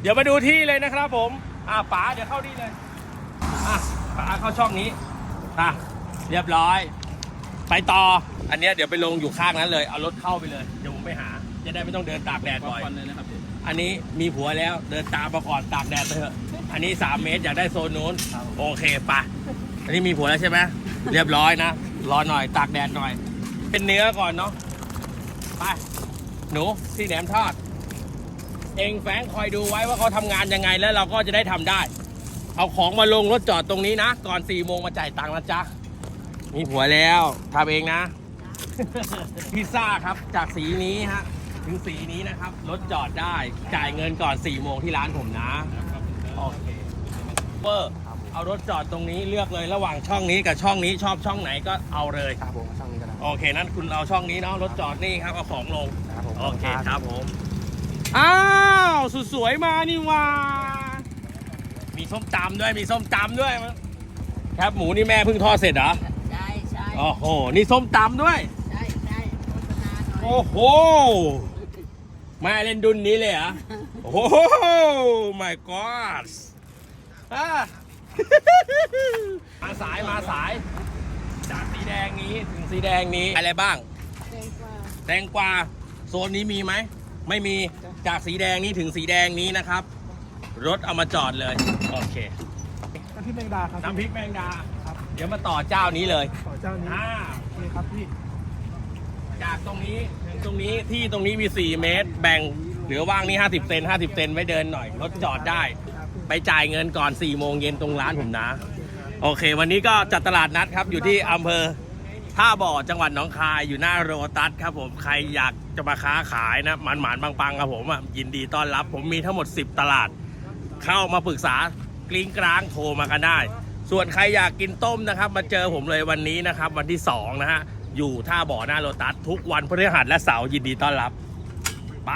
เดี๋ยวมาดูที่เลยนะครับผมอ่าป๋าเดี๋ยวเข้านี่เลยอะป๋าเข้าช่องนี้อะเรียบร้อย ไปต่ออันเนี้ยเดี๋ยวไปลงอยู่ข้างนั้นเลยเอารถเข้าไปเลยเดี๋ยวผมไปหา จะได้ไม่ต้องเดินตากแดดบ่อยก่อนเลยนะครับพี่อันนี้มีผัวแล้วเดินตามมาก่อนตากแดดไปเถอะอันนี้ 3 เมตรอยากได้โซนนู้นโอเคปะอันนี้มีผัวแล้วใช่ไหมเรียบร้อยนะรอหน่อยตากแดดหน่อย เป็นเนื้อก่อนเนาะไปหนูที่แหนมทอด เองแฝงคอยดูไว้ว่าเขาทำงานยังไงแล้วเราก็จะได้ทำได้ เอาของมาลงรถจอดตรงนี้นะ ก่อน4ี่โมงมาจ่ายตังค์นะจ๊ะ มีผัวแล้วทำเองนะ พิซซ่าครับจากสีนี้ฮะถึงสีนี้นะครับรถจอดได้จ่ายเงินก่อน4ี่โมงที่ร้านผมนะโอเคเปอร์เอารถจอดตรงนี้เลือกเลยระหว่างช่องนี้กับช่องนี้ชอบช่องไหนก็เอาเลยครับผมช่องนี้ก็ได้โอเคนั้นคุณเอาช่องนี้เนาะรถจอดนี่ครับเอาของลงครับผมโอเคครับผมอ้าว สุดสวยมานี่ว่า มีส้มตำด้วยมีส้มตำด้วยครับหมูนี่แม่เพิ่งทอดเสร็จเหรอใช่ใช่โอ้โหนี่ส้มตำด้วยใช่ใช่โฆษณาหน่อยโอ้โหแม่เล่นดุนนี้เลยเหรอโอ้โห my god อะมาสายมาสาย จากสีแดงนี้ถึงสีแดงนี้อะไรบ้าง แตงกวาแตงกวาโซนนี้มีไหม ไม่มีจากสีแดงนี้ถึงสีแดงนี้นะครับ รถเอามาจอดเลยโอเคน้ำพริกแมงดาครับน้ำพริกแมงดาครับเดี๋ยวมาต่อเจ้านี้เลยขอเจ้านี้อ่านี่ครับพี่จากตรงนี้ถึงตรงนี้ที่ตรงนี้มี 4 เมตร แบ่งเหลือว่างนี่50 เซน50 เซนไว้เดินหน่อย รถจอดได้ ไปจ่ายเงินก่อน4โมงเย็นตรงร้านผมนะ โอเค วันนี้ก็จัดตลาดนัดครับอยู่ที่อำเภอ ท่าบ่อจังหวัดหนองคายอยู่หน้าโรตัสครับผมใครอยากจะมาค้าขายนะหมันหมานๆปังๆครับผมอะยินดีต้อนรับ ผมมีทั้งหมด 10 ตลาด เข้ามาปรึกษากลิ้งกลางโทรมากันได้ ส่วนใครอยากกินต้มนะครับ มาเจอผมเลยวันนี้นะครับ วันที่ 2 นะฮะ อยู่ท่าบ่อหน้าโรตัสทุกวันพฤหัสและเสาร์ยินดีต้อนรับ ไป